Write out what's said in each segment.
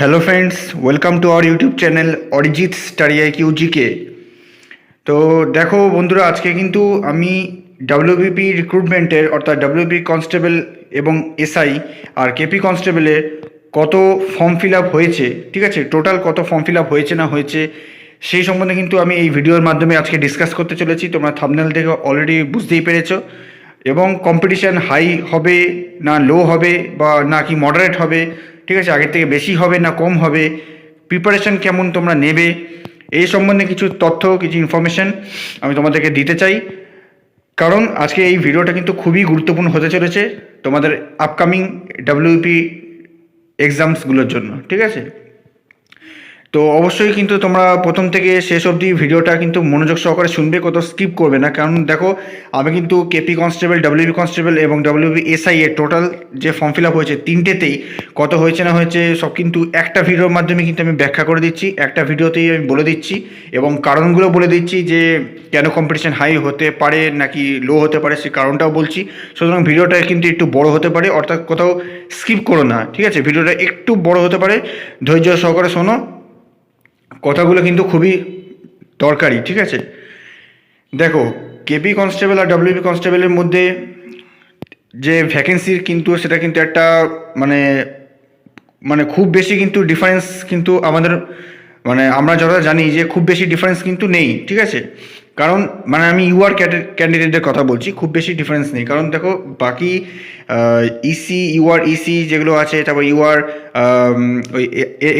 Hello friends welcome to our YouTube channel Arijit স্টারিয়া কিউজিকে তো দেখো বন্ধুরা, আজকে কিন্তু আমি ডাব্লিউবিপি রিক্রুটমেন্টের অর্থাৎ ডাব্লিউবি কনস্টেবল এবং এসআই আর কেপি কনস্টেবলের কত ফর্ম ফিল আপ হয়েছে, ঠিক আছে? টোটাল কত ফর্ম ফিল আপ হয়েছে না হয়েছে, সেই সম্বন্ধে কিন্তু আমি এই ভিডিওর মাধ্যমে আজকে ডিসকাস করতে চলেছি। তোমরা থামনেল দেখে অলরেডি বুঝতেই পেরেছ। এবং কম্পিটিশান হাই হবে না লো হবে বা না কি মডারেট হবে ঠিক আছে, আগের থেকে বেশি হবে না কম হবে? প্রিপারেশান কেমন তোমরা নেবে? এই সম্বন্ধে কিছু তথ্য, কিছু ইনফরমেশান আমি তোমাদেরকে দিতে চাই। কারণ আজকে এই ভিডিওটা কিন্তু খুবই গুরুত্বপূর্ণ হতে চলেছে তোমাদের আপকামিং ডাব্লিউপি এক্সামসগুলোর জন্য, ঠিক আছে? তো অবশ্যই কিন্তু তোমরা প্রথম থেকে শেষ অবধি ভিডিওটা কিন্তু মনোযোগ সহকারে শুনবে কত স্কিপ করবে না। কারণ দেখো, আমি কিন্তু কেপি কনস্টেবল ডাব্লিউবি কনস্টেবল এবং ডাব্লিউবি এসআই এর টোটাল যে ফর্ম ফিল আপ হয়েছে তিনটেতেই, কত হয়েছে না হয়েছে সব কিন্তু একটা ভিডিওর মাধ্যমে কিন্তু আমি ব্যাখ্যা করে দিচ্ছি, একটা ভিডিওতেই আমি বলে দিচ্ছি এবং কারণগুলো বলে দিচ্ছি যে কেন কম্পিটিশন হাই হতে পারে নাকি লো হতে পারে সেই কারণটাও বলছি। সুতরাং ভিডিওটা কিন্তু একটু বড় হতে পারে, অর্থাৎ কোথাও স্কিপ করো না, ঠিক আছে? ভিডিওটা একটু বড় হতে পারে, ধৈর্য সহকারে শোনো। কথাগুলো কিন্তু খুবই দরকারি, ঠিক আছে? দেখো কেপি কনস্টেবল আর ডাব্লিউপি কনস্টেবলের মধ্যে যে ভ্যাকেন্সির কিন্তু, সেটা কিন্তু একটা মানে মানে খুব বেশি কিন্তু ডিফারেন্স কিন্তু আমাদের মানে আমরা যতটা জানি যে খুব বেশি ডিফারেন্স কিন্তু নেই, ঠিক আছে? কারণ মানে আমি ইউআর ক্যান্ডিডেটের কথা বলছি, খুব বেশি ডিফারেন্স নেই। কারণ দেখো, বাকি ইসি ইউআর ইসি যেগুলো আছে, তারপর ইউআর ওই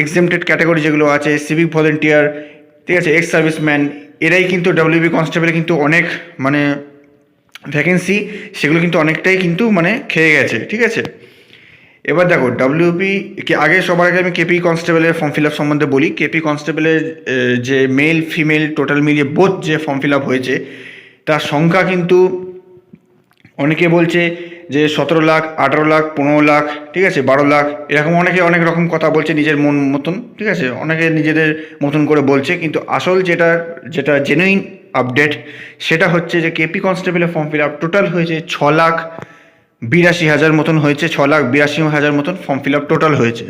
এক্সেমটেড ক্যাটাগরি যেগুলো আছে সিভিক ভলেন্টিয়ার ঠিক আছে এক্স সার্ভিসম্যান এরাই কিন্তু ডাব্লিউবি কনস্টেবলে কিন্তু অনেক মানে ভ্যাকেন্সি সেগুলো কিন্তু অনেকটাই কিন্তু মানে খেয়ে গেছে, ঠিক আছে? এবার দেখো ডাব্লিউপি আগে, সবার আগে আমি কেপি কনস্টেবলের ফর্ম ফিল আপ সম্বন্ধে বলি। কেপি কনস্টেবলের যে মেল ফিমেল টোটাল মিলিয়ে বোধ যে ফর্ম ফিল আপ হয়েছে, তার সংখ্যা কিন্তু অনেকে বলছে যে সতেরো লাখ, আঠারো লাখ, পনেরো লাখ, ঠিক আছে, বারো লাখ, এরকম অনেকে অনেক রকম কথা বলছে নিজের মন মতন, ঠিক আছে, অনেকে নিজেদের মতন করে বলছে, কিন্তু আসল যেটা যেটা জেনুইন আপডেট সেটা হচ্ছে যে কেপি কনস্টেবলের ফর্ম ফিল আপ টোটাল হয়েছে ছ লাখ বিরাশি হাজার মতন হয়েছে, ছ লাখ বিরাশি হাজার মতন ফর্ম ফিল আপ টোটাল হয়েছে।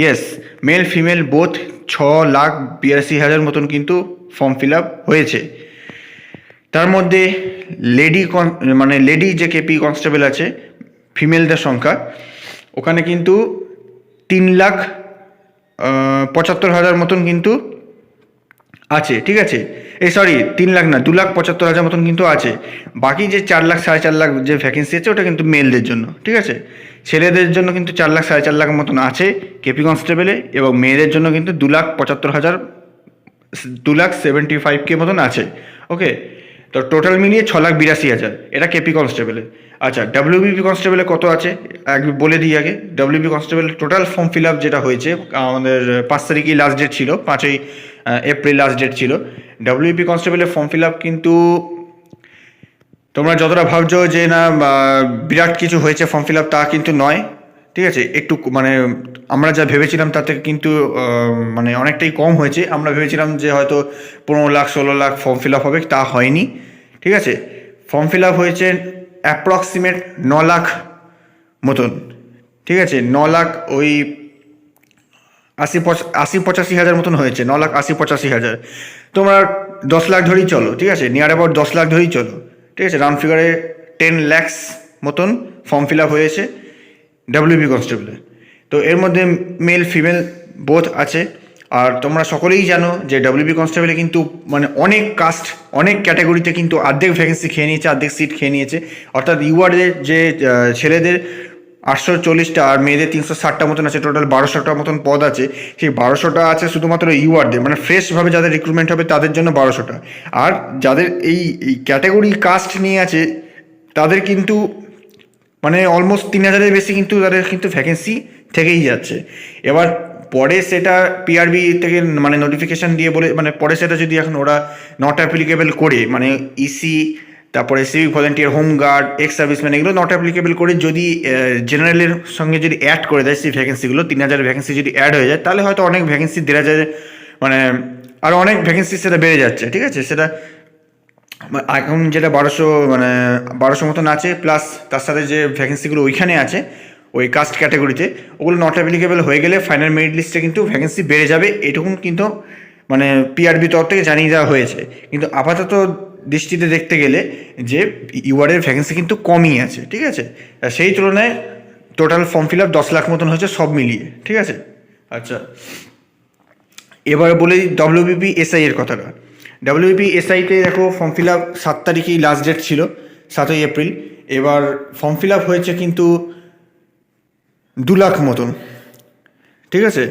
ইয়েস মেল ফিমেল বোথ ছ লাখ বিরাশি হাজার মতন কিন্তু ফর্ম ফিল আপ হয়েছে। তার মধ্যে লেডি মানে লেডি যে কেপি কনস্টেবল আছে ফিমেলদের সংখ্যা, ওখানে কিন্তু তিন লাখ পঁচাত্তর হাজার মতন কিন্তু আছে, ঠিক আছে? এই সরি তিন লাখ না, দু লাখ পঁচাত্তর হাজার মতন কিন্তু আছে। বাকি যে চার লাখ, সাড়ে চার লাখ যে ভ্যাকেন্সি আছে, ওটা কিন্তু মেলদের জন্য, ঠিক আছে? ছেলেদের জন্য কিন্তু চার লাখ, সাড়ে চার লাখ মতন আছে কেপি কনস্টেবলে এবং মেয়েদের জন্য কিন্তু দু লাখ পঁচাত্তর হাজার, দু লাখ সেভেন্টি ফাইভ কে মতন আছে ওকে তো টোটাল মিলিয়ে ছ লাখ বিরাশি হাজার, এটা কেপি কনস্টেবলে আচ্ছা ডাব্লিউবিপি কনস্টেবলে কত আছে? এক বলে দিই আগে। ডাব্লিউবি কনস্টেবলের টোটাল ফর্ম ফিল আপ যেটা হয়েছে, আমাদের পাঁচ তারিখই লাস্ট ডেট ছিল, পাঁচই এপ্রিল লাস্ট ডেট ছিল। ডাব্লিউপি কনস্টেবলের ফর্ম ফিল আপ কিন্তু তোমরা যতটা ভাবছ যে না বিরাট কিছু হয়েছে ফর্ম ফিল আপ তা কিন্তু নয়, ঠিক আছে? একটু মানে আমরা যা ভেবেছিলাম থেকে কিন্তু মানে অনেকটাই কম হয়েছে। আমরা ভেবেছিলাম যে হয়তো পনেরো লাখ, ষোলো লাখ ফর্ম ফিল আপ হবে, তা হয়নি, ঠিক আছে? ফর্ম ফিল আপ হয়েছে অ্যাপ্রক্সিমেট ন লাখ মতন, ঠিক আছে? ন লাখ ওই আশি আশি পঁচাশি হাজার মতন হয়েছে, ন লাখ আশি পঁচাশি হাজার। তোমরা দশ লাখ ধরেই চলো, ঠিক আছে? নিয়ার অ্যাবাউট দশ লাখ ধরেই চলো, ঠিক আছে? রাউন্ড ফিগারে টেন ল্যাক্স মতন ফর্ম ফিল আপ হয়েছে ডাব্লিউবি কনস্টেবলে তো এর মধ্যে মেল ফিমেল বোথ আছে। আর তোমরা সকলেই জানো যে ডাব্লিউবি কনস্টেবলে কিন্তু মানে অনেক কাস্ট অনেক ক্যাটাগরিতে কিন্তু অর্ধেক ভ্যাকেন্সি খেয়ে নিয়েছে, অর্ধেক সিট খেয়ে নিয়েছে। অর্থাৎ ইউআরের যে ছেলেদের আটশো চল্লিশটা আর মেয়েদের তিনশো ষাটটা মতন আছে টোটাল বারোশোটা মতন পদ আছে। সেই বারোশোটা আছে শুধুমাত্র ইউআরদের মানে ফ্রেশভাবে যাদের রিক্রুটমেন্ট হবে তাদের জন্য বারোশোটা। আর যাদের এই ক্যাটাগরি কাস্ট নিয়ে আছে, তাদের কিন্তু মানে অলমোস্ট তিন হাজারের বেশি কিন্তু তাদের কিন্তু ভ্যাকেন্সি থেকেই যাচ্ছে। এবার পরে সেটা পিআরবি থেকে মানে নোটিফিকেশান দিয়ে বলে মানে পরে সেটা যদি এখন ওরা নট অ্যাপ্লিকেবল করে মানে ইসি তারপরে civic volunteer home guard ex serviceman এগুলো নট অ্যাপ্লিকেবল করে যদি জেনারেলের সঙ্গে যদি অ্যাড করে দেয় সেই ভ্যাকেন্সিগুলো তিন হাজার ভ্যাকেন্সি যদি অ্যাড হয়ে যায়, তাহলে হয়তো অনেক ভ্যাকেন্সি দেড় হাজার মানে আরও অনেক ভ্যাকেন্সি সেটা বেড়ে যাচ্ছে, ঠিক আছে? সেটা এখন যেটা বারোশো মানে বারোশো মতন আছে প্লাস তার সাথে যে ভ্যাকেন্সিগুলো ওইখানে আছে, ওই কাস্ট ক্যাটাগরিতে ওগুলো নট অ্যাপ্লিকেবল হয়ে গেলে ফাইনাল মেরিট লিস্টে কিন্তু ভ্যাকেন্সি বেড়ে যাবে, এটুকুন কিন্তু মানে পিআরবি তরফ থেকে জানিয়ে দেওয়া হয়েছে। কিন্তু আপাতত দৃষ্টিতে দেখতে গেলে যে ইউআরের ভ্যাকেন্সি কিন্তু কমই আছে, ঠিক আছে? সেই তুলনায় টোটাল ফর্ম ফিল আপ দশ লাখ মতন হয়েছে সব মিলিয়ে, ঠিক আছে? আচ্ছা। এবার বলি ডব্লিউবিপি এসআই এর কথাটা। ডব্লিউবিপি এসআইতে দেখো ফর্ম ফিল আপ সাত তারিখেই লাস্ট ডেট ছিল, সাতই এপ্রিল। এবার ফর্ম ফিল আপ হয়েছে কিন্তু দু লাখ মতন, ঠিক আছে?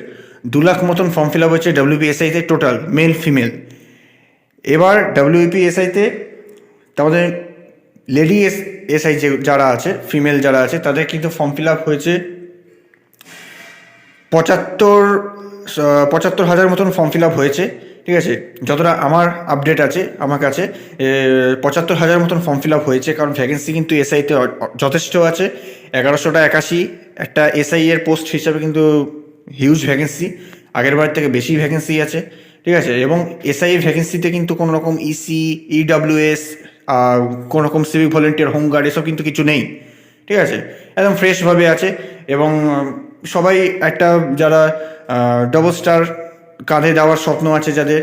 দু লাখ মতন ফর্ম ফিল আপ হয়েছে ডাব্লিউপিএসআইতে টোটাল মেল ফিমেল এবার ডাব্লিউপিএসআইতে তাদের লেডি এস এসআই যে যারা আছে ফিমেল যারা আছে, তাদের কিন্তু ফর্ম ফিল আপ হয়েছে পঁচাত্তর পঁচাত্তর হাজার মতন ফর্ম ফিল আপ হয়েছে, ঠিক আছে? যতটা আমার আপডেট আছে, আমার কাছে পঁচাত্তর হাজার মতন ফর্ম ফিল আপ হয়েছে, কারণ ভ্যাকেন্সি কিন্তু এসআইতে যথেষ্ট আছে। এগারোশোটা একাশি, একটা এসআই এর পোস্ট হিসাবে কিন্তু হিউজ ভ্যাকেন্সি আগের বার থেকে বেশি ভ্যাকেন্সি আছে। ঠিক আছে? এবং এসআই ভ্যাকেন্সিতে কিন্তু কোনো রকম ইসি ইডাব্লিউএস কোনো রকম সিভিক ভলেন্টিয়ার হোমগার্ড এসব কিন্তু কিছু নেই। ঠিক আছে? একদম ফ্রেশভাবে আছে। এবং সবাই একটা যারা ডবল স্টার কাঁধে দেওয়ার স্বপ্ন আছে যাদের,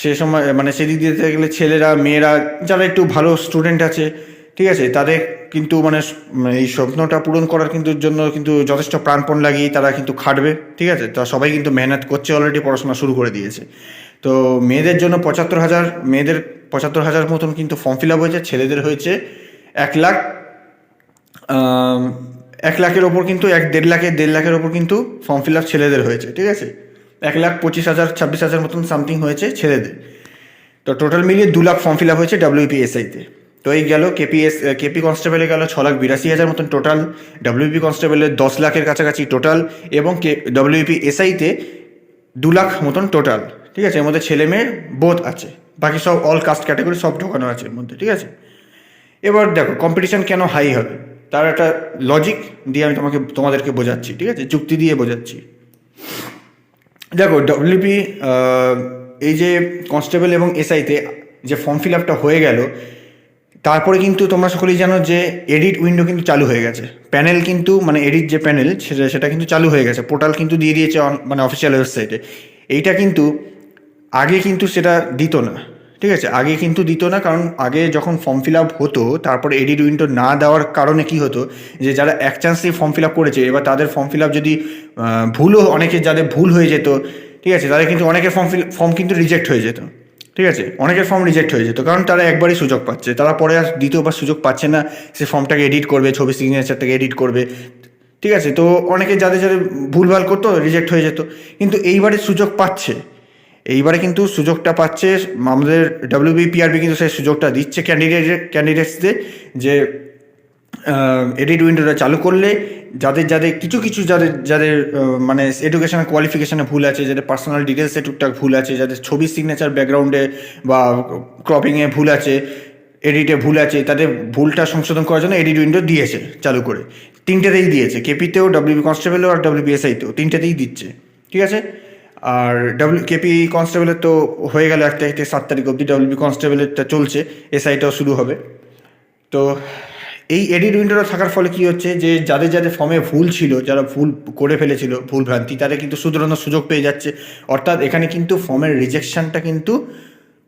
সে সময় মানে সেদিক দিয়ে গেলে ছেলেরা, মেয়েরা, যারা একটু ভালো স্টুডেন্ট আছে, ঠিক আছে? তাদের কিন্তু মানে মানে এই স্বপ্নটা পূরণ করার কিন্তু জন্য কিন্তু যথেষ্ট প্রাণপণ লাগিয়ে তারা কিন্তু খাটবে। ঠিক আছে? তো সবাই কিন্তু মেহনত করছে অলরেডি পড়াশোনা শুরু করে দিয়েছে। তো মেয়েদের জন্য পঁচাত্তর হাজার, মেয়েদের পঁচাত্তর হাজার মতন কিন্তু ফর্ম ফিল আপ হয়েছে, ছেলেদের হয়েছে এক লাখ এক লাখের ওপর কিন্তু এক দেড় লাখের দেড় লাখের ওপর কিন্তু ফর্ম ফিল আপ ছেলেদের হয়েছে, ঠিক আছে? এক লাখ পঁচিশ হাজার, ছাব্বিশ হাজার মতন সামথিং হয়েছে ছেলেদের। তো টোটাল মিলিয়ে দু লাখ ফর্ম ফিল আপ হয়েছে ডাব্লিউপিএসআইতে তো। এই গেল কেপিএস কেপি কনস্টেবলে গেল ছ লাখ বিরাশি হাজার মতন টোটাল ডাব্লিউপি কনস্টেবলের দশ লাখের কাছাকাছি টোটাল এবং কে ডাব্লিউপি এসআইতে দু লাখ মতন টোটাল ঠিক আছে, এর মধ্যে ছেলে মেয়ে বোধ আছে। বাকি সব অল কাস্ট ক্যাটাগরি সব ঢোকানো আছে এর মধ্যে, ঠিক আছে? এবার দেখো কম্পিটিশন কেন হাই হবে? তার একটা লজিক দিয়ে আমি তোমাকে, তোমাদেরকে বোঝাচ্ছি, ঠিক আছে? যুক্তি দিয়ে বোঝাচ্ছি। দেখো ডব্লিউপি এই যে কনস্টেবল এবং এসআইতে যে ফর্ম ফিল আপটা হয়ে গেল, তারপরে কিন্তু তোমরা সকলেই জানো যে এডিট উইন্ডো কিন্তু চালু হয়ে গেছে। প্যানেল কিন্তু মানে এডিট যে প্যানেল সেটা সেটা কিন্তু চালু হয়ে গেছে। পোর্টাল কিন্তু দিয়ে দিয়েছে মানে অফিসিয়াল ওয়েবসাইটে এইটা কিন্তু আগে কিন্তু সেটা দিত না, ঠিক আছে? আগে কিন্তু দিত না, কারণ আগে যখন ফর্ম ফিল আপ হতো, তারপরে এডিট উইন্ডো না দেওয়ার কারণে কি হতো যে, যারা এক চান্সেই ফর্ম ফিল আপ করেছে, এবার তাদের ফর্ম ফিল আপ যদি ভুলও অনেকের যাদের ভুল হয়ে যেত, ঠিক আছে? তাদের কিন্তু অনেকের ফর্ম ফিল ফর্ম কিন্তু রিজেক্ট হয়ে যেত, ঠিক আছে? অনেকের ফর্ম রিজেক্ট হয়ে যেত, কারণ তারা একবারই সুযোগ পাচ্ছে। তারা পরে আর দ্বিতীয়বার সুযোগ পাচ্ছে না, সে ফর্মটাকে এডিট করবে, ছবি সিগনেচারটাকে এডিট করবে, ঠিক আছে? তো অনেকে যাদের যাদের ভুলভাল করতো রিজেক্ট হয়ে যেত। কিন্তু এইবারে সুযোগ পাচ্ছে। এইবারে কিন্তু সুযোগটা পাচ্ছে, আমাদের ডাব্লিউবিপিআরবি কিন্তু সেই সুযোগটা দিচ্ছে ক্যান্ডিডেট ক্যান্ডিডেটসদের যে এডিট উইন্ডোটা চালু করলে যাদের যাদের কিছু কিছু যাদের যাদের মানে এডুকেশনাল কোয়ালিফিকেশনে ভুল আছে, যাদের পার্সোনাল ডিটেলসে টুকটাক ভুল আছে, যাদের ছবি সিগনেচার ব্যাকগ্রাউন্ডে বা ক্রপিংয়ে ভুল আছে এডিটে ভুল আছে, তাদের ভুলটা সংশোধন করার জন্য এডিট উইন্ডো দিয়েছে চালু করে। তিনটেতেই দিয়েছে কেপিতেও ডাব্লিউবি কনস্টেবলেও আর ডাব্লিউবিএসআইতেও তিনটেতেই দিচ্ছে। ঠিক আছে? আর ডাব্লিউ কেপি কনস্টেবলের তো হয়ে গেল এক তারিখ থেকে সাত তারিখ অবধি ডাব্লিউবি কনস্টেবলেরটা চলছে এসআইটাও শুরু হবে। তো এই এডিট উইন্ডোটা থাকার ফলে কি হচ্ছে যে, যাদের যাদের ফর্মে ভুল ছিল, যারা ভুল করে ফেলেছিল, ভুল ভ্রান্তি, তাদের কিন্তু শুধরানোর সুযোগ পেয়ে যাচ্ছে। অর্থাৎ এখানে কিন্তু ফর্মের রিজেকশনটা কিন্তু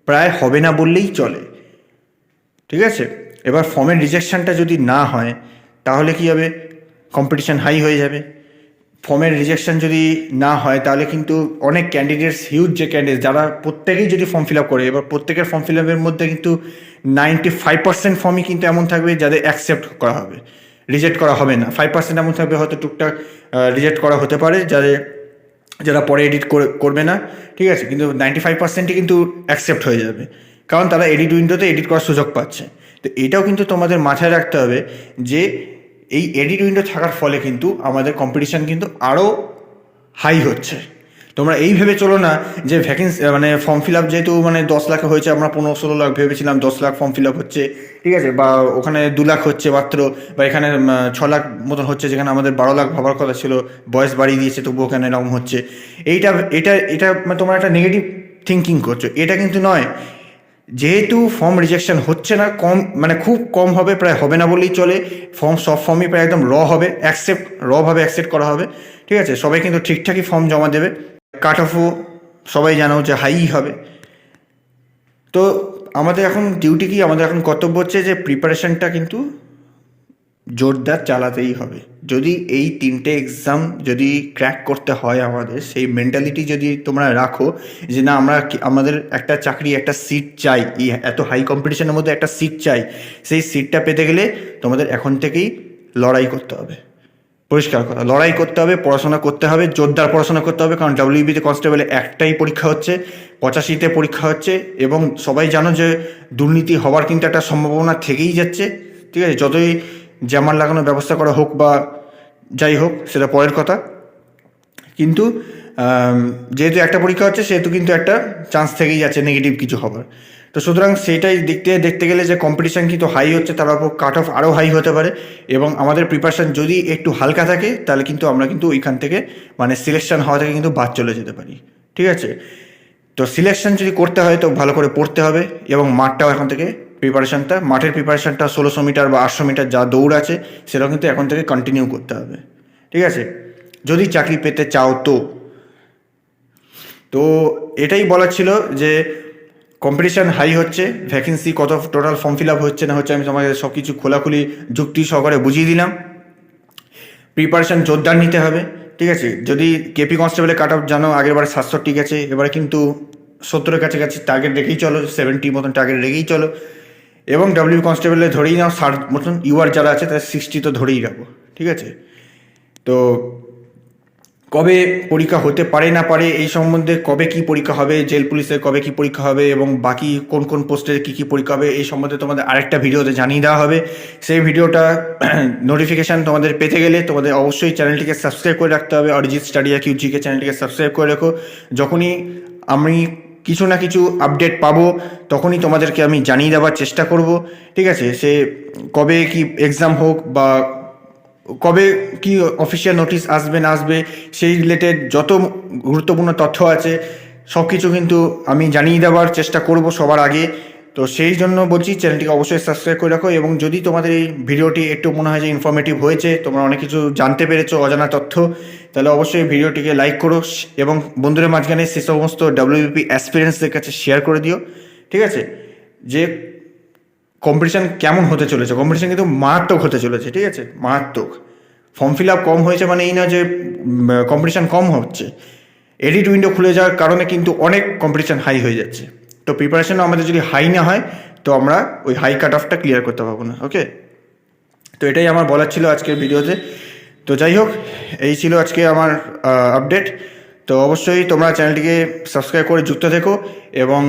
প্রায় হবে না বললেই চলে। ঠিক আছে? এবার ফর্মের রিজেকশনটা যদি না হয়, তাহলে কি হবে? কম্পিটিশন হাই হয়ে যাবে। ফর্মের রিজেকশন যদি না হয়, তাহলে কিন্তু অনেক ক্যান্ডিডেটস হিউজ যে ক্যান্ডিডেট যারা প্রত্যেকেই যদি ফর্ম ফিল আপ করে, এবার প্রত্যেকের ফর্ম ফিল আপের মধ্যে কিন্তু নাইনটি ফাইভ পার্সেন্ট ফর্মই কিন্তু এমন থাকবে যাদের অ্যাকসেপ্ট করা হবে। রিজেক্ট করা হবে না। ফাইভ পার্সেন্ট এমন থাকবে হয়তো টুকটাক রিজেক্ট করা হতে পারে, যাদের, যারা পরে এডিট করবে না। ঠিক আছে? কিন্তু নাইনটি ফাইভ পার্সেন্টই কিন্তু অ্যাকসেপ্ট হয়ে যাবে। কারণ তারা এডিট উইন্ডোতে এডিট করার সুযোগ পাচ্ছে। তো এটাও কিন্তু তোমাদের মাথায় রাখতে হবে যে এই এডিট উইন্ডো থাকার ফলে কিন্তু আমাদের কম্পিটিশান কিন্তু আরও হাই হচ্ছে। তোমরা এই ভেবে চলো না যে ভ্যাকেন্সি মানে ফর্ম ফিল আপ যেহেতু মানে দশ লাখে হয়েছে, আমরা পনেরো ষোলো লাখ ভেবেছিলাম দশ লাখ ফর্ম ফিল আপ হচ্ছে, ঠিক আছে? বা ওখানে দু লাখ হচ্ছে মাত্র, বা এখানে ছ লাখ মতন হচ্ছে, যেখানে আমাদের বারো লাখ ভাবার কথা ছিল, বয়স বাড়িয়ে দিয়েছে, তবুও ওখানে এরকম হচ্ছে। এইটা, এটা এটা মানে তোমরা একটা নেগেটিভ থিঙ্কিং করছ। এটা কিন্তু নয় যেহেতু ফর্ম রিজেকশন হচ্ছে না, কম মানে খুব কম হবে, প্রায় হবে না বলেই চলে। ফর্ম সব ফর্মই প্রায় একদম র হবে অ্যাকসেপ্ট রভাবে অ্যাকসেপ্ট করা হবে। ঠিক আছে? সবাই কিন্তু ঠিকঠাকই ফর্ম জমা দেবে। কাট অফও সবাই জানো যে হাই হবে। তো আমাদের এখন ডিউটি কি? আমাদের এখন কর্তব্য হচ্ছে যে প্রিপারেশনটা কিন্তু জোরদার চালাতেই হবে। যদি এই তিনটে এক্সাম যদি ক্র্যাক করতে হয় আমাদের, সেই মেন্টালিটি যদি তোমরা রাখো যে না, আমরা আমাদের একটা চাকরি, একটা সিট চাই এত হাই কম্পিটিশনের মধ্যে একটা সিট চাই, সেই সিটটা পেতে গেলে তোমাদের এখন থেকেই লড়াই করতে হবে। পরিষ্কার কথা, লড়াই করতে হবে, পড়াশোনা করতে হবে, জোরদার পড়াশোনা করতে হবে, কারণ ডাব্লিউবিতে কনস্টেবলে একটাই পরীক্ষা হচ্ছে, পঁচাশিতে পরীক্ষা হচ্ছে, এবং সবাই জানো যে দুর্নীতি হওয়ার কিন্তু একটা সম্ভাবনা থেকেই যাচ্ছে, ঠিক আছে? যতই জামার লাগানোর ব্যবস্থা করা হোক বা যাই হোক, সেটা পরের কথা। কিন্তু যেহেতু একটা পরীক্ষা হচ্ছে, সেহেতু কিন্তু একটা চান্স থেকেই যাচ্ছে নেগেটিভ কিছু হবার। তো সুতরাং সেটাই দেখতে দেখতে গেলে যে কম্পিটিশান কিন্তু হাই হচ্ছে, তার উপর কাট অফ আরও হাই হতে পারে। এবং আমাদের প্রিপারেশান যদি একটু হালকা থাকে, তাহলে কিন্তু আমরা কিন্তু ওইখান থেকে মানে সিলেকশন হওয়া থেকে কিন্তু বাদ চলে যেতে পারি। ঠিক আছে? তো সিলেকশন যদি করতে হয়, তো ভালো করে পড়তে হবে এবং মাঠটাও এখন থেকে প্রিপারেশানটা মাঠের প্রিপারেশানটা ষোলোশো মিটার বা আটশো মিটার যা দৌড় আছে সেটাও কিন্তু এখন থেকে কন্টিনিউ করতে হবে। ঠিক আছে? যদি চাকরি পেতে চাও তো। তো এটাই বলার ছিল যে কম্পিটিশান হাই হচ্ছে ভ্যাকেন্সি কত টোটাল ফর্ম ফিল আপ হচ্ছে না হচ্ছে, আমি তোমাকে সব কিছু খোলাখুলি যুক্তি সহকারে বুঝিয়ে দিলাম। প্রিপারেশান জোরদার নিতে হবে, ঠিক আছে? যদি কেপি কনস্টেবলের কাট অফ জানো, আগের বারে সাতষট্টি গেছে, এবারে কিন্তু সত্তরের কাছাকাছি টার্গেট রেখেই চলো সেভেন্টি মতন টার্গেট রেখেই চলো। এবং ডাব্লিউ কনস্টেবলে ধরেই নাও ষাট মতন ইউআর যারা আছে, তাদের সিক্সটি তো ধরেই রাখো ঠিক আছে? তো কবে পরীক্ষা হতে পারে না পারে, এই সম্বন্ধে কবে কি পরীক্ষা হবে, জেল পুলিশের কবে কি পরীক্ষা হবে, এবং বাকি কোন কোন পোস্টের কি কি পরীক্ষা হবে, এই সম্বন্ধে তোমাদের আরেকটা ভিডিওতে জানিয়ে দেওয়া হবে। সেই ভিডিওটা নোটিফিকেশান তোমাদের পেতে গেলে তোমাদের অবশ্যই চ্যানেলটিকে সাবস্ক্রাইব করে রাখতে হবে। অরিজিৎ স্টাডি কিউজিকে চ্যানেলটিকে সাবস্ক্রাইব করে রেখো। যখনই আমি কিছু না কিছু আপডেট পাবো, তখনই তোমাদেরকে আমি জানিয়ে দেওয়ার চেষ্টা করব। ঠিক আছে, সে কবে কি এক্সাম হোক বা কবে কি অফিসিয়াল নোটিশ আসবে, না আসবে, সেই রিলেটেড যত গুরুত্বপূর্ণ তথ্য আছে সব কিছু কিন্তু আমি জানিয়ে দেওয়ার চেষ্টা করব সবার আগে। তো সেই জন্য বলছি, চ্যানেলটিকে অবশ্যই সাবস্ক্রাইব করে রাখো এবং যদি তোমাদের এই ভিডিওটি একটু মনে হয় যে ইনফরমেটিভ হয়েছে, তোমরা অনেক কিছু জানতে পেরেছ, অজানা তথ্য, তাহলে অবশ্যই ভিডিওটিকে লাইক করো এবং বন্ধুদের মাঝখানে সে সমস্ত ডাব্লিউবিপি অ্যাসপিরেন্টসদের কাছে শেয়ার করে দিও, ঠিক আছে? যে কম্পিটিশান কেমন হতে চলেছে কম্পিটিশান কিন্তু মারাত্মক হতে চলেছে, ঠিক আছে? মারাত্মক। ফর্ম ফিল আপ কম হয়েছে মানে এই না যে কম্পিটিশান কম হচ্ছে। এডিট উইন্ডো খুলে যাওয়ার কারণে কিন্তু অনেক কম্পিটিশান হাই হয়ে যাচ্ছে। তো প্রিপারেশনও আমাদের যদি হাই না হয়, তো আমরা ওই হাই কাট অফটা ক্লিয়ার করতে পারব না ওকে তো এটাই আমার বলার ছিল আজকের ভিডিওতে। তো যাই হোক, এই ছিল আজকে আমার আপডেট তো অবশ্যই তোমরা চ্যানেলটিকে সাবস্ক্রাইব করে যুক্ত থেকো এবং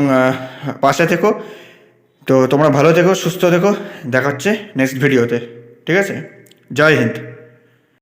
পাশে থেকো। তো তোমরা ভালো থেকো, সুস্থ থেকো। দেখা হচ্ছে নেক্সট ভিডিওতে, ঠিক আছে? জয় হিন্দ।